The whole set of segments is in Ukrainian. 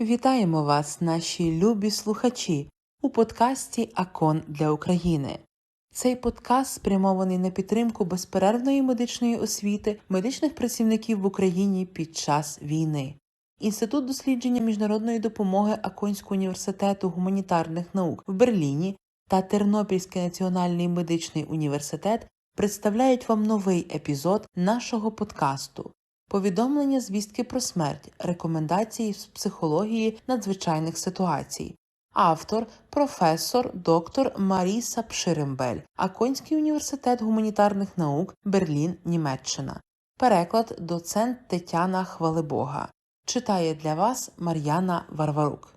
Вітаємо вас, наші любі слухачі, у подкасті Акон для України. Цей подкаст спрямований на підтримку безперервної медичної освіти медичних працівників в Україні під час війни. Інститут дослідження міжнародної допомоги Аконського університету гуманітарних наук в Берліні та Тернопільський національний медичний університет представляють вам новий епізод нашого подкасту повідомлення звістки про смерть, рекомендації з психології надзвичайних ситуацій. Автор професор доктор Маріса Пширембель, Аконський університет гуманітарних наук, Берлін, Німеччина. Переклад доцент Тетяна Хвалебога. Читає для вас Мар'яна Варварук.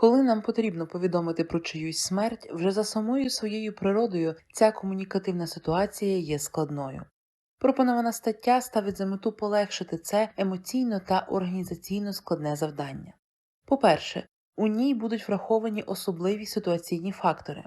Коли нам потрібно повідомити про чиюсь смерть, вже за самою своєю природою ця комунікативна ситуація є складною. Пропонована стаття ставить за мету полегшити це емоційно та організаційно складне завдання. По-перше, у ній будуть враховані особливі ситуаційні фактори.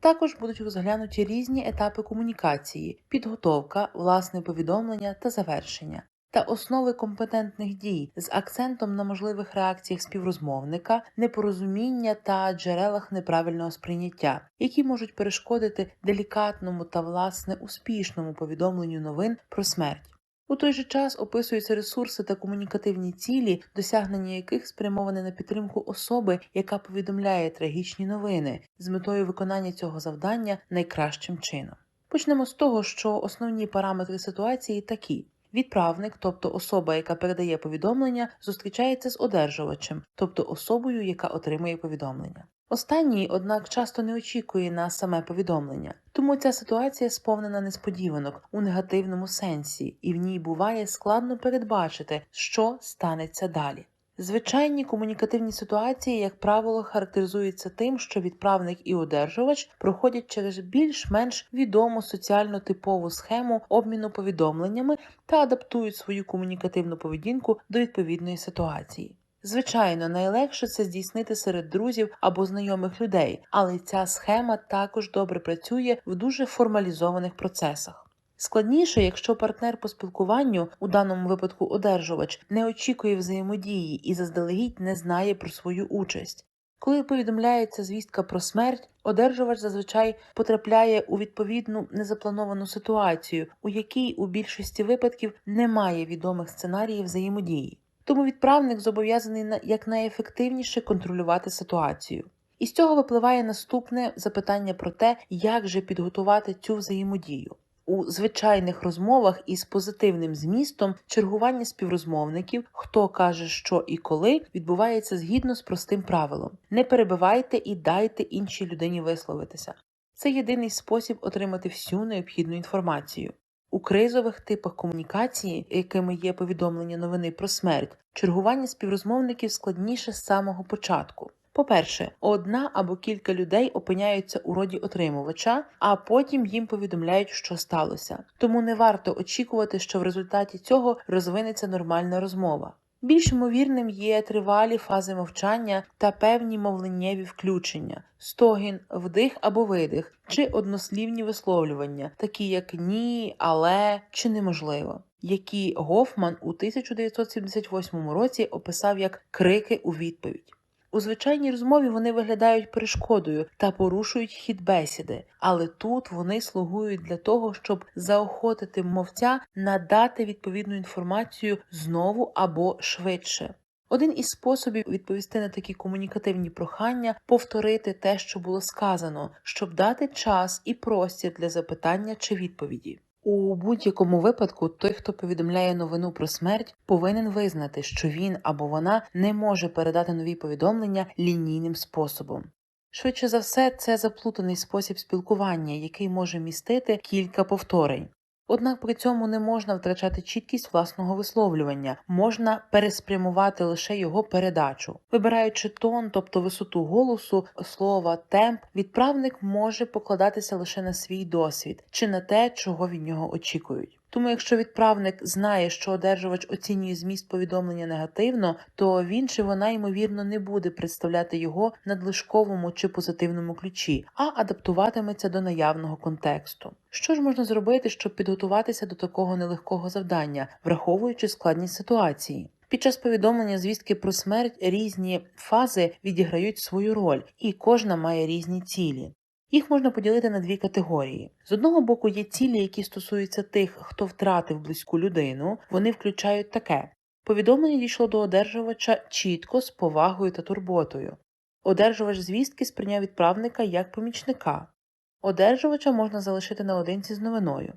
Також будуть розглянуті різні етапи комунікації, підготовка, власне повідомлення та завершення, та основи компетентних дій з акцентом на можливих реакціях співрозмовника, непорозуміння та джерелах неправильного сприйняття, які можуть перешкодити делікатному та власне успішному повідомленню новин про смерть. У той же час описуються ресурси та комунікативні цілі, досягнення яких спрямоване на підтримку особи, яка повідомляє трагічні новини, з метою виконання цього завдання найкращим чином. Почнемо з того, що основні параметри ситуації такі. Відправник, тобто особа, яка передає повідомлення, зустрічається з одержувачем, тобто особою, яка отримує повідомлення. Останній, однак, часто не очікує на саме повідомлення, тому ця ситуація сповнена несподіванок у негативному сенсі, і в ній буває складно передбачити, що станеться далі. Звичайні комунікативні ситуації, як правило, характеризуються тим, що відправник і одержувач проходять через більш-менш відому соціально типову схему обміну повідомленнями та адаптують свою комунікативну поведінку до відповідної ситуації. Звичайно, найлегше це здійснити серед друзів або знайомих людей, але ця схема також добре працює в дуже формалізованих процесах. Складніше, якщо партнер по спілкуванню, у даному випадку одержувач, не очікує взаємодії і заздалегідь не знає про свою участь. Коли повідомляється звістка про смерть, одержувач зазвичай потрапляє у відповідну незаплановану ситуацію, у якій у більшості випадків немає відомих сценаріїв взаємодії. Тому відправник зобов'язаний якнайефективніше контролювати ситуацію. Із цього випливає наступне запитання про те, як же підготувати цю взаємодію. У звичайних розмовах із позитивним змістом чергування співрозмовників, хто каже, що і коли, відбувається згідно з простим правилом: не перебивайте і дайте іншій людині висловитися. Це єдиний спосіб отримати всю необхідну інформацію. У кризових типах комунікації, якими є повідомлення новини про смерть, чергування співрозмовників складніше з самого початку. По-перше, одна або кілька людей опиняються у роді отримувача, а потім їм повідомляють, що сталося. Тому не варто очікувати, що в результаті цього розвинеться нормальна розмова. Більш ймовірним є тривалі фази мовчання та певні мовленнєві включення, стогін, вдих або видих, чи однослівні висловлювання, такі як ні, але чи неможливо, які Гофман у 1978 році описав як крики у відповідь. У звичайній розмові вони виглядають перешкодою та порушують хід бесіди, але тут вони слугують для того, щоб заохотити мовця надати відповідну інформацію знову або швидше. Один із способів відповісти на такі комунікативні прохання повторити те, що було сказано, щоб дати час і простір для запитання чи відповіді. У будь-якому випадку той, хто повідомляє новину про смерть, повинен визнати, що він або вона не може передати нові повідомлення лінійним способом. Швидше за все, це заплутаний спосіб спілкування, який може містити кілька повторень. Однак при цьому не можна втрачати чіткість власного висловлювання, можна переспрямувати лише його передачу. Вибираючи тон, тобто висоту голосу, слова, темп, відправник може покладатися лише на свій досвід чи на те, чого від нього очікують. Тому, якщо відправник знає, що одержувач оцінює зміст повідомлення негативно, то він чи вона ймовірно не буде представляти його надлишковому чи позитивному ключі, а адаптуватиметься до наявного контексту. Що ж можна зробити, щоб підготуватися до такого нелегкого завдання, враховуючи складність ситуації? Під час повідомлення звістки про смерть різні фази відіграють свою роль, і кожна має різні цілі. Їх можна поділити на дві категорії. З одного боку, є цілі, які стосуються тих, хто втратив близьку людину. Вони включають таке: повідомлення дійшло до одержувача чітко, з повагою та турботою. Одержувач звістки сприйняв відправника як помічника. Одержувача можна залишити наодинці з новиною.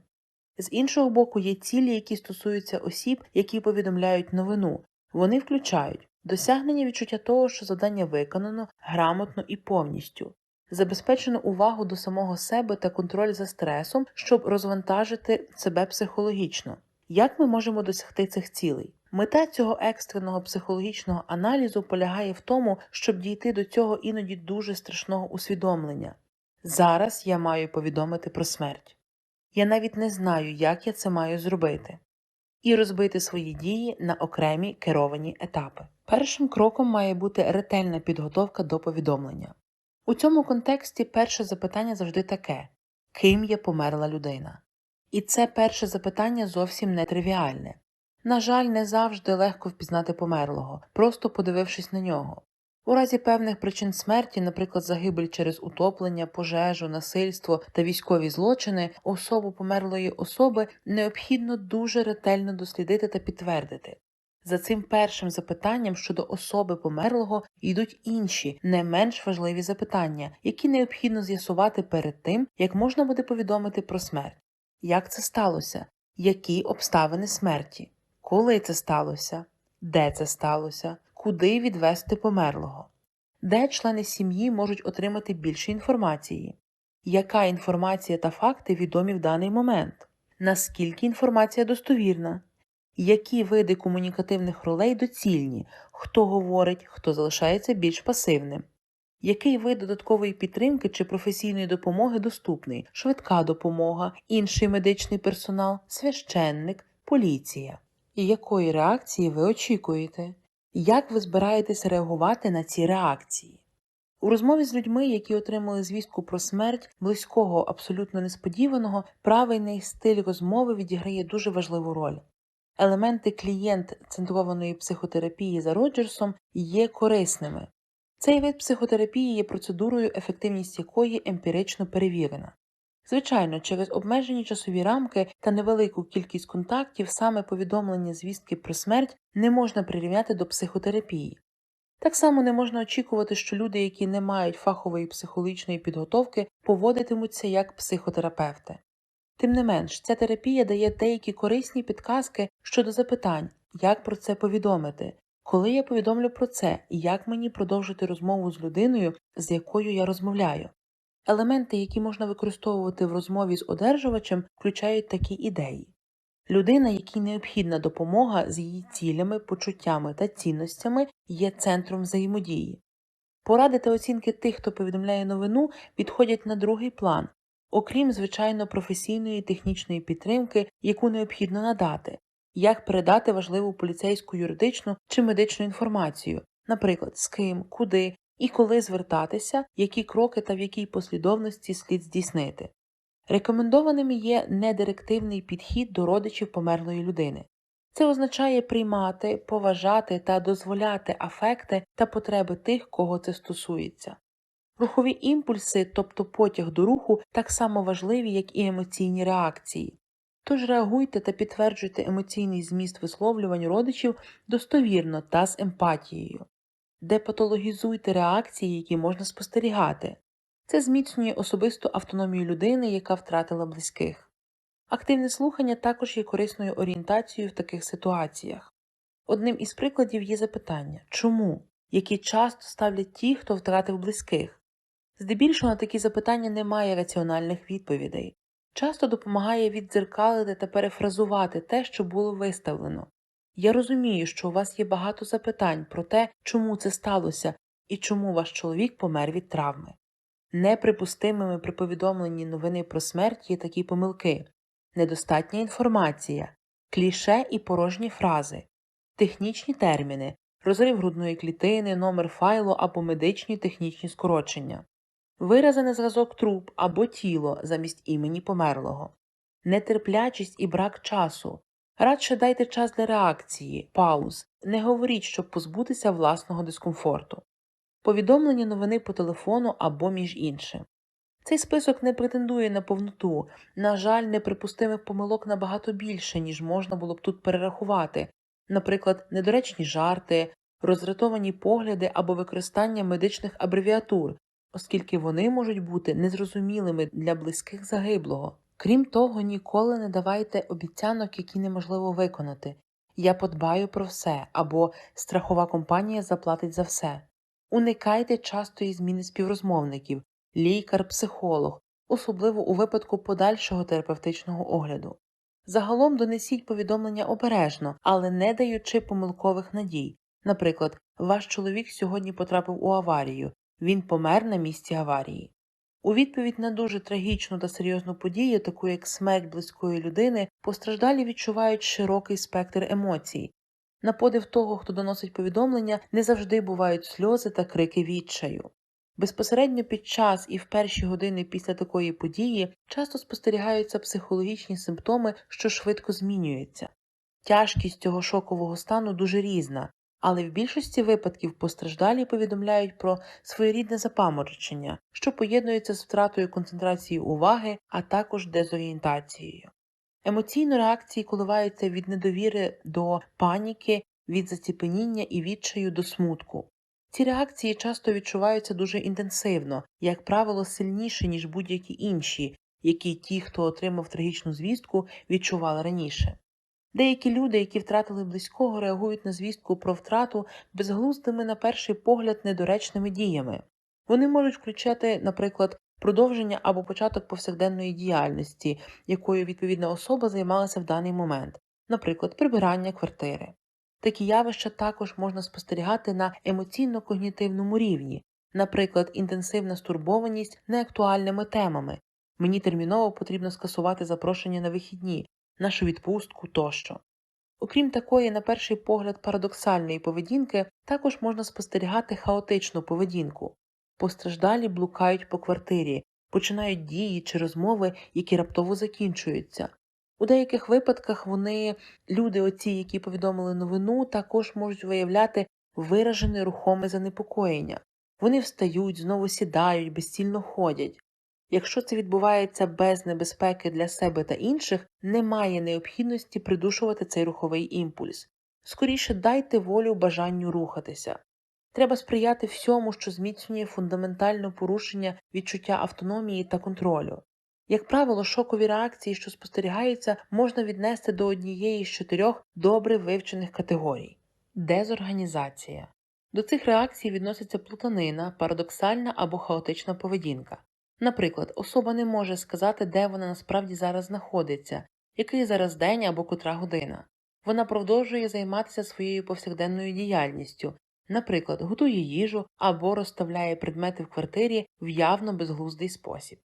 З іншого боку, є цілі, які стосуються осіб, які повідомляють новину. Вони включають досягнення відчуття того, що завдання виконано грамотно і повністю, забезпечено увагу до самого себе та контроль за стресом, щоб розвантажити себе психологічно. Як ми можемо досягти цих цілей? Мета цього екстреного психологічного аналізу полягає в тому, щоб дійти до цього іноді дуже страшного усвідомлення. Зараз я маю повідомити про смерть. Я навіть не знаю, як я це маю зробити, і розбити свої дії на окремі керовані етапи. Першим кроком має бути ретельна підготовка до повідомлення. У цьому контексті перше запитання завжди таке: ким є померла людина? І це перше запитання зовсім не тривіальне. На жаль, не завжди легко впізнати померлого, просто подивившись на нього. У разі певних причин смерті, наприклад, загибель через утоплення, пожежу, насильство та військові злочини, особу померлої особи необхідно дуже ретельно дослідити та підтвердити. За цим першим запитанням щодо особи померлого йдуть інші, не менш важливі запитання, які необхідно з'ясувати перед тим, як можна буде повідомити про смерть. Як це сталося? Які обставини смерті? Коли це сталося? Де це сталося? Куди відвести померлого? Де члени сім'ї можуть отримати більше інформації? Яка інформація та факти відомі в даний момент? Наскільки інформація достовірна? Які види комунікативних ролей доцільні? Хто говорить, хто залишається більш пасивним? Який вид додаткової підтримки чи професійної допомоги доступний? Швидка допомога, інший медичний персонал, священник, поліція? І якої реакції ви очікуєте? Як ви збираєтесь реагувати на ці реакції? У розмові з людьми, які отримали звістку про смерть близького, абсолютно несподіваного, правильний стиль розмови відіграє дуже важливу роль. Елементи клієнт центрованої психотерапії за Роджерсом є корисними. Цей вид психотерапії є процедурою, ефективність якої емпірично перевірена. Звичайно, через обмежені часові рамки та невелику кількість контактів саме повідомлення звістки про смерть не можна прирівняти до психотерапії. Так само не можна очікувати, що люди, які не мають фахової психологічної підготовки, поводитимуться як психотерапевти. Тим не менш, ця терапія дає деякі корисні підказки щодо запитань, як про це повідомити, коли я повідомлю про це і як мені продовжити розмову з людиною, з якою я розмовляю. Елементи, які можна використовувати в розмові з одержувачем, включають такі ідеї. Людина, якій необхідна допомога з її цілями, почуттями та цінностями, є центром взаємодії. Поради та оцінки тих, хто повідомляє новину, відходять на другий план, окрім звичайно професійної технічної підтримки, яку необхідно надати, як передати важливу поліцейську юридичну чи медичну інформацію, наприклад, з ким, куди і коли звертатися, які кроки та в якій послідовності слід здійснити. Рекомендованим є недирективний підхід до родичів померлої людини. Це означає приймати, поважати та дозволяти афекти та потреби тих, кого це стосується. Рухові імпульси, тобто потяг до руху, так само важливі, як і емоційні реакції. Тож реагуйте та підтверджуйте емоційний зміст висловлювань родичів достовірно та з емпатією, депатологізуйте реакції, які можна спостерігати. Це зміцнює особисту автономію людини, яка втратила близьких. Активне слухання також є корисною орієнтацією в таких ситуаціях. Одним із прикладів є запитання чому, які часто ставлять ті, хто втратив близьких. Здебільшого на такі запитання немає раціональних відповідей. Часто допомагає віддзеркалити та перефразувати те, що було виставлено. Я розумію, що у вас є багато запитань про те, чому це сталося і чому ваш чоловік помер від травми. Неприпустимими при повідомленні новини про смерть є такі помилки недостатня інформація, кліше і порожні фрази, технічні терміни, розрив грудної клітини, номер файлу або медичні технічні скорочення, виразений зразок труб або тіло замість імені померлого, нетерплячість і брак часу. Радше дайте час для реакції, пауз, не говоріть, щоб позбутися власного дискомфорту, повідомлення новини по телефону або між іншим. Цей список не претендує на повноту. На жаль, неприпустимих помилок набагато більше, ніж можна було б тут перерахувати, наприклад, недоречні жарти, роздратовані погляди або використання медичних абревіатур, оскільки вони можуть бути незрозумілими для близьких загиблого. Крім того, ніколи не давайте обіцянок, які неможливо виконати. Я подбаю про все або страхова компанія заплатить за все. Уникайте частої зміни співрозмовників, лікар, психолог, особливо у випадку подальшого терапевтичного огляду. Загалом донесіть повідомлення обережно, але не даючи помилкових надій. Наприклад, ваш чоловік сьогодні потрапив у аварію, він помер на місці аварії. У відповідь на дуже трагічну та серйозну подію, таку як смерть близької людини, постраждалі відчувають широкий спектр емоцій. На подив того, хто доносить повідомлення, не завжди бувають сльози та крики відчаю. Безпосередньо під час і в перші години після такої події часто спостерігаються психологічні симптоми, що швидко змінюються. Тяжкість цього шокового стану дуже різна, але в більшості випадків постраждалі повідомляють про своєрідне запаморочення, що поєднується з втратою концентрації уваги, а також дезорієнтацією. Емоційно реакції коливаються від недовіри до паніки, від заціпеніння і відчаю до смутку. Ці реакції часто відчуваються дуже інтенсивно, як правило, сильніше, ніж будь-які інші, які ті, хто отримав трагічну звістку, відчували раніше. Деякі люди, які втратили близького, реагують на звістку про втрату безглуздими на перший погляд недоречними діями. Вони можуть включати, наприклад, продовження або початок повсякденної діяльності, якою відповідна особа займалася в даний момент, наприклад, прибирання квартири. Такі явища також можна спостерігати на емоційно-когнітивному рівні, наприклад, інтенсивна стурбованість неактуальними темами. Мені терміново потрібно скасувати запрошення на вихідні, нашу відпустку тощо. Окрім такої, на перший погляд, парадоксальної поведінки, також можна спостерігати хаотичну поведінку. Постраждалі блукають по квартирі, починають дії чи розмови, які раптово закінчуються. У деяких випадках вони, люди, оці, які повідомили новину, також можуть виявляти виражене рухоме занепокоєння. Вони встають, знову сідають, безцільно ходять. Якщо це відбувається без небезпеки для себе та інших, немає необхідності придушувати цей руховий імпульс. Скоріше дайте волю бажанню рухатися. Треба сприяти всьому, що зміцнює фундаментальне порушення відчуття автономії та контролю. Як правило, шокові реакції, що спостерігаються, можна віднести до однієї з чотирьох добре вивчених категорій дезорганізація. До цих реакцій відноситься плутанина, парадоксальна або хаотична поведінка. Наприклад, особа не може сказати, де вона насправді зараз знаходиться, який зараз день або котра година. Вона продовжує займатися своєю повсякденною діяльністю, наприклад, готує їжу або розставляє предмети в квартирі в явно безглуздий спосіб.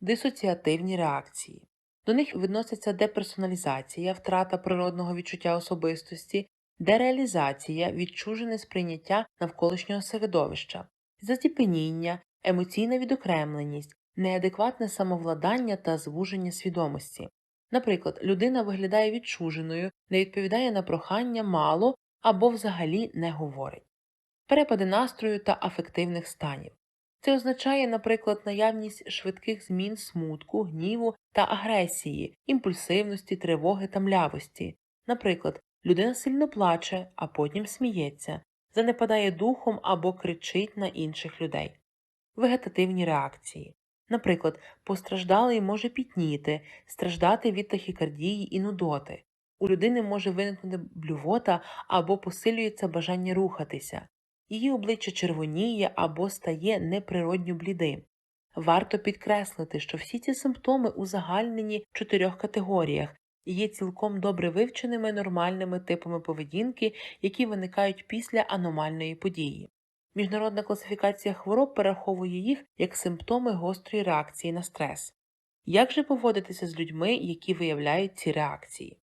Дисоціативні реакції. До них відносяться деперсоналізація, втрата природного відчуття особистості, дереалізація, відчужене сприйняття навколишнього середовища, заціпеніння, емоційна відокремленість, неадекватне самовладання та звуження свідомості. Наприклад, людина виглядає відчуженою, не відповідає на прохання мало або взагалі не говорить, перепади настрою та афективних станів. Це означає, наприклад, наявність швидких змін смутку, гніву та агресії, імпульсивності, тривоги та млявості. Наприклад, людина сильно плаче, а потім сміється, занепадає духом або кричить на інших людей. Вегетативні реакції. Наприклад, постраждалий може пітніти, страждати від тахікардії і нудоти. У людини може виникнути блювота або посилюється бажання рухатися. Її обличчя червоніє або стає неприродньо блідим. Варто підкреслити, що всі ці симптоми узагальнені в чотирьох категоріях і є цілком добре вивченими нормальними типами поведінки, які виникають після аномальної події. Міжнародна класифікація хвороб перераховує їх як симптоми гострої реакції на стрес. Як же поводитися з людьми, які виявляють ці реакції?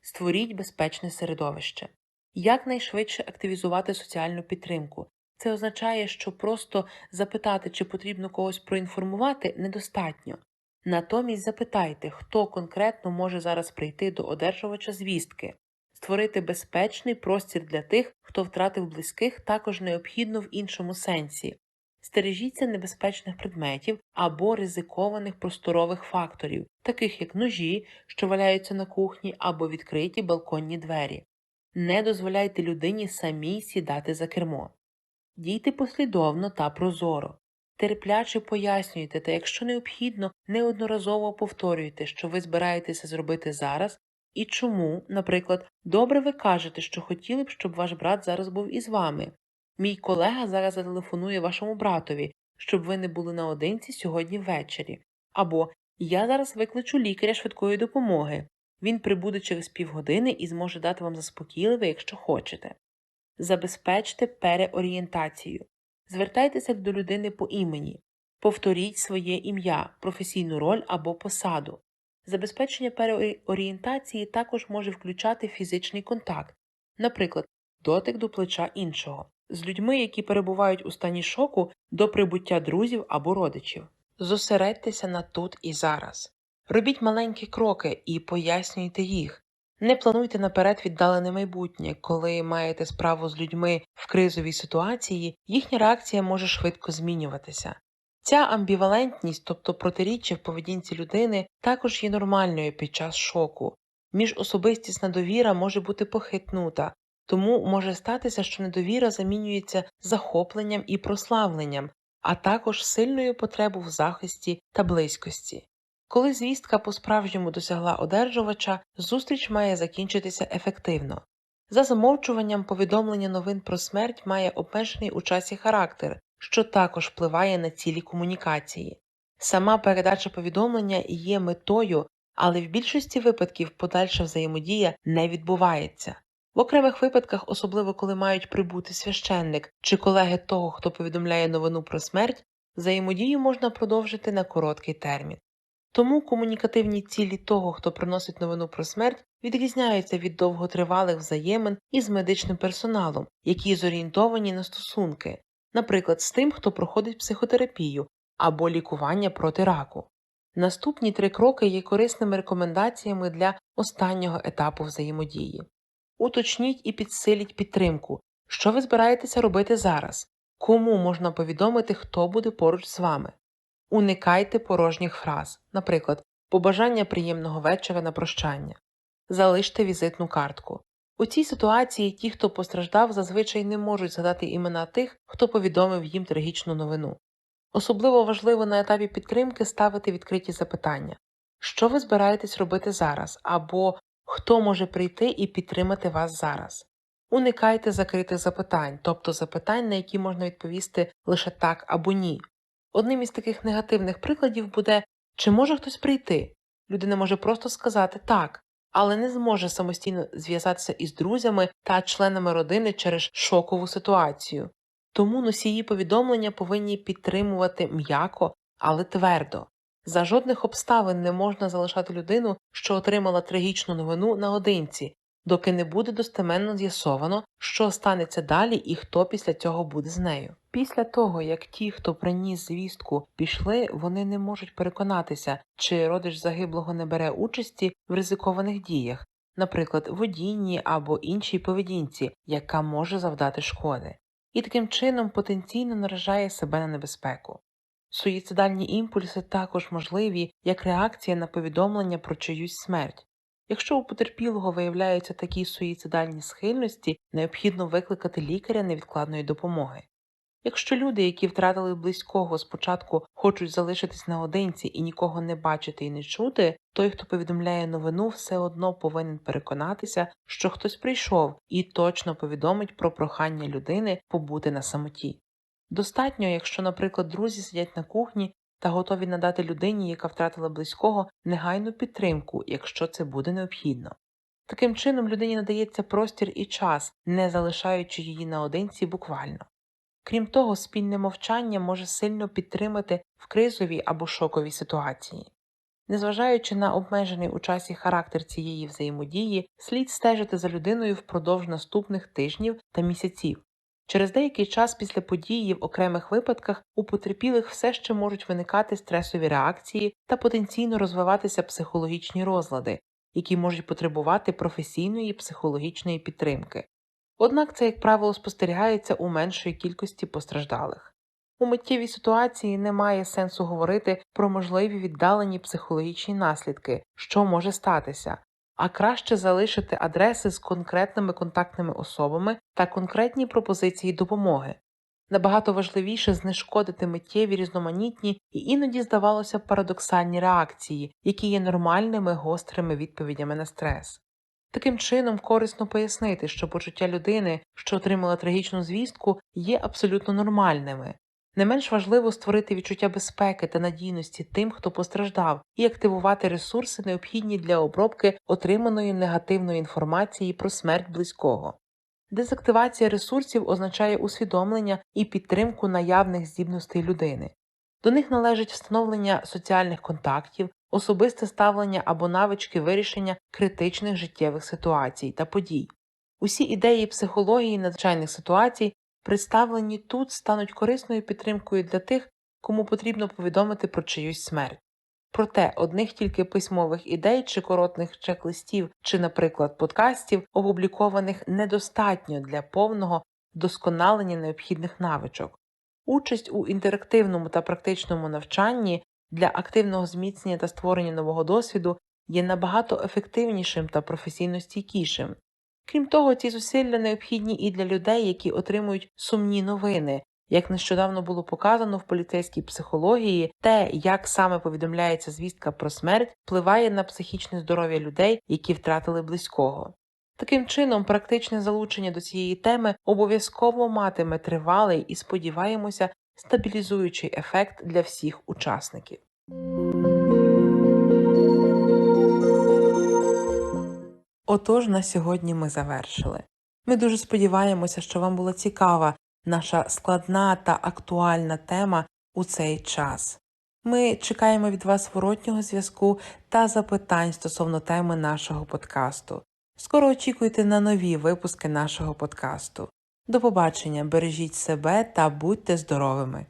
Створіть безпечне середовище. Якнайшвидше активізувати соціальну підтримку. Це означає, що просто запитати, чи потрібно когось проінформувати, недостатньо. Натомість запитайте, хто конкретно може зараз прийти до одержувача звістки. Створити безпечний простір для тих, хто втратив близьких, також необхідно в іншому сенсі. Стережіться небезпечних предметів або ризикованих просторових факторів, таких як ножі, що валяються на кухні, або відкриті балконні двері. Не дозволяйте людині самій сідати за кермо. Дійте послідовно та прозоро. Терпляче пояснюйте та, якщо необхідно, неодноразово повторюйте, що ви збираєтеся зробити зараз і чому, наприклад, добре ви кажете, що хотіли б, щоб ваш брат зараз був із вами. Мій колега зараз зателефонує вашому братові, щоб ви не були наодинці сьогодні ввечері. Або я зараз викличу лікаря швидкої допомоги. Він прибуде через півгодини і зможе дати вам заспокійливе, якщо хочете. Забезпечте переорієнтацію. Звертайтеся до людини по імені. Повторіть своє ім'я, професійну роль або посаду. Забезпечення переорієнтації також може включати фізичний контакт, наприклад, дотик до плеча іншого, з людьми, які перебувають у стані шоку до прибуття друзів або родичів. Зосередьтеся на тут і зараз. Робіть маленькі кроки і пояснюйте їх. Не плануйте наперед віддалене майбутнє, коли маєте справу з людьми в кризовій ситуації, їхня реакція може швидко змінюватися. Ця амбівалентність, тобто протиріччя в поведінці людини, також є нормальною під час шоку. Міжособистісна довіра може бути похитнута, тому може статися, що недовіра замінюється захопленням і прославленням, а також сильною потребою в захисті та близькості. Коли звістка по-справжньому досягла одержувача, зустріч має закінчитися ефективно. За замовчуванням повідомлення новин про смерть має обмежений у часі характер, що також впливає на цілі комунікації. Сама передача повідомлення є метою, але в більшості випадків подальша взаємодія не відбувається. В окремих випадках, особливо коли мають прибути священник чи колеги того, хто повідомляє новину про смерть, взаємодію можна продовжити на короткий термін. Тому комунікативні цілі того, хто приносить новину про смерть, відрізняються від довготривалих взаємин із медичним персоналом, які зорієнтовані на стосунки, наприклад, з тим, хто проходить психотерапію або лікування проти раку. Наступні три кроки є корисними рекомендаціями для останнього етапу взаємодії. Уточніть і підсиліть підтримку, що ви збираєтеся робити зараз, кому можна повідомити, хто буде поруч з вами. Уникайте порожніх фраз, наприклад, побажання приємного вечора на прощання. Залиште візитну картку. У цій ситуації ті, хто постраждав, зазвичай не можуть згадати імена тих, хто повідомив їм трагічну новину. Особливо важливо на етапі підтримки ставити відкриті запитання що ви збираєтесь робити зараз, або хто може прийти і підтримати вас зараз. Уникайте закритих запитань, тобто запитань, на які можна відповісти лише так або ні. Одним із таких негативних прикладів буде чи може хтось прийти. Людина може просто сказати так, але не зможе самостійно зв'язатися із друзями та членами родини через шокову ситуацію. Тому носії повідомлення повинні підтримувати м'яко, але твердо. За жодних обставин не можна залишати людину, що отримала трагічну новину наодинці, доки не буде достеменно з'ясовано, що станеться далі і хто після цього буде з нею. Після того, як ті, хто приніс звістку, пішли, вони не можуть переконатися, чи родич загиблого не бере участі в ризикованих діях, наприклад, водінні або іншій поведінці, яка може завдати шкоди, і таким чином потенційно наражає себе на небезпеку. Суїцидальні імпульси також можливі як реакція на повідомлення про чиюсь смерть. Якщо у потерпілого виявляються такі суїцидальні схильності, необхідно викликати лікаря невідкладної допомоги. Якщо люди, які втратили близького спочатку хочуть залишитись наодинці і нікого не бачити і не чути, той, хто повідомляє новину, все одно повинен переконатися, що хтось прийшов і точно повідомить про прохання людини побути на самоті. Достатньо, якщо, наприклад, друзі сидять на кухні та готові надати людині, яка втратила близького, негайну підтримку, якщо це буде необхідно. Таким чином людині надається простір і час, не залишаючи її наодинці буквально. Крім того, спільне мовчання може сильно підтримати в кризовій або шоковій ситуації. Незважаючи на обмежений у часі характер цієї взаємодії, слід стежити за людиною впродовж наступних тижнів та місяців. Через деякий час після події в окремих випадках у потерпілих все ще можуть виникати стресові реакції та потенційно розвиватися психологічні розлади, які можуть потребувати професійної психологічної підтримки. Однак це, як правило, спостерігається у меншої кількості постраждалих. У миттєвій ситуації немає сенсу говорити про можливі віддалені психологічні наслідки, що може статися, а краще залишити адреси з конкретними контактними особами та конкретні пропозиції допомоги. Набагато важливіше знешкодити миттєві різноманітні і іноді, здавалося, парадоксальні реакції, які є нормальними гострими відповідями на стрес. Таким чином, корисно пояснити, що почуття людини, що отримала трагічну звістку, є абсолютно нормальними. Не менш важливо створити відчуття безпеки та надійності тим, хто постраждав, і активувати ресурси, необхідні для обробки отриманої негативної інформації про смерть близького. Дезактивація ресурсів означає усвідомлення і підтримку наявних здібностей людини. До них належить встановлення соціальних контактів, особисте ставлення або навички вирішення критичних життєвих ситуацій та подій. Усі ідеї психології надзвичайних ситуацій, представлені тут, стануть корисною підтримкою для тих, кому потрібно повідомити про чиюсь смерть. Проте одних тільки письмових ідей чи коротних чек-листів, чи, наприклад, подкастів, опублікованих недостатньо для повного вдосконалення необхідних навичок. Участь у інтерактивному та практичному навчанні для активного зміцнення та створення нового досвіду є набагато ефективнішим та професійно стійкішим. Крім того, ці зусилля необхідні і для людей, які отримують сумні новини, як нещодавно було показано в поліцейській психології, те, як саме повідомляється звістка про смерть, впливає на психічне здоров'я людей, які втратили близького. Таким чином, практичне залучення до цієї теми обов'язково матиме тривалий і, сподіваємося, стабілізуючий ефект для всіх учасників. Отож, на сьогодні ми завершили. Ми дуже сподіваємося, що вам була цікава наша складна та актуальна тема у цей час. Ми чекаємо від вас воротнього зв'язку та запитань стосовно теми нашого подкасту. Скоро очікуйте на нові випуски нашого подкасту. До побачення, бережіть себе та будьте здоровими!